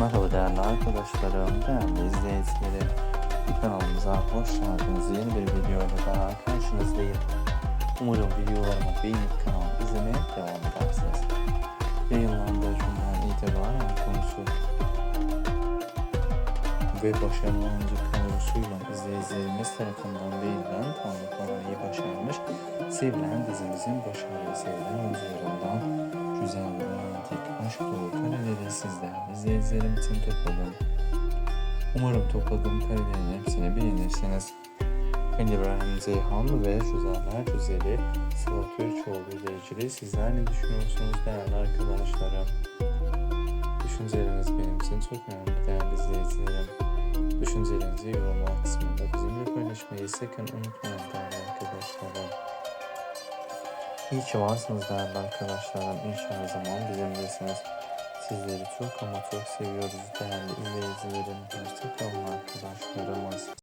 Merhaba değerli arkadaşlarım, değerli izleyicilerim. Kanalımıza hoş geldiniz. Yeni bir videoyla daha karşınızdayım. Umarım videolarımı beğenip kanalı izlemeye devam edersiniz. Yayınlandığı günden itibaren konusu ve başarılı oyuncu kadrosuyla izleyicilerimiz tarafından beğenilen tamamlamayı başarmış. Sevilen dizimizin başarılı sevilen oyuncularından güzel romantik aşk dolu kareleri sizler izleyicilerim için topladım. Umarım topladığım karelerin hepsini beğenirsiniz. Ali İbrahim Zeyhan ve Güzeller Güzeli Sıla Türkoğlu ile ilgili sizler ne düşünüyorsunuz değerli arkadaşlarım? Düşünceleriniz benim için çok önemli değerli izleyicilerim. Düşüncelerinizi yorumlar kısmında bizimle paylaşmayı sakın unutmayın değerli arkadaşlarım. İyi ki varsınız değerli arkadaşlarım. İnşallah zaman bizimlesiniz. Sizleri çok ama çok seviyoruz değerli izleyicilerim.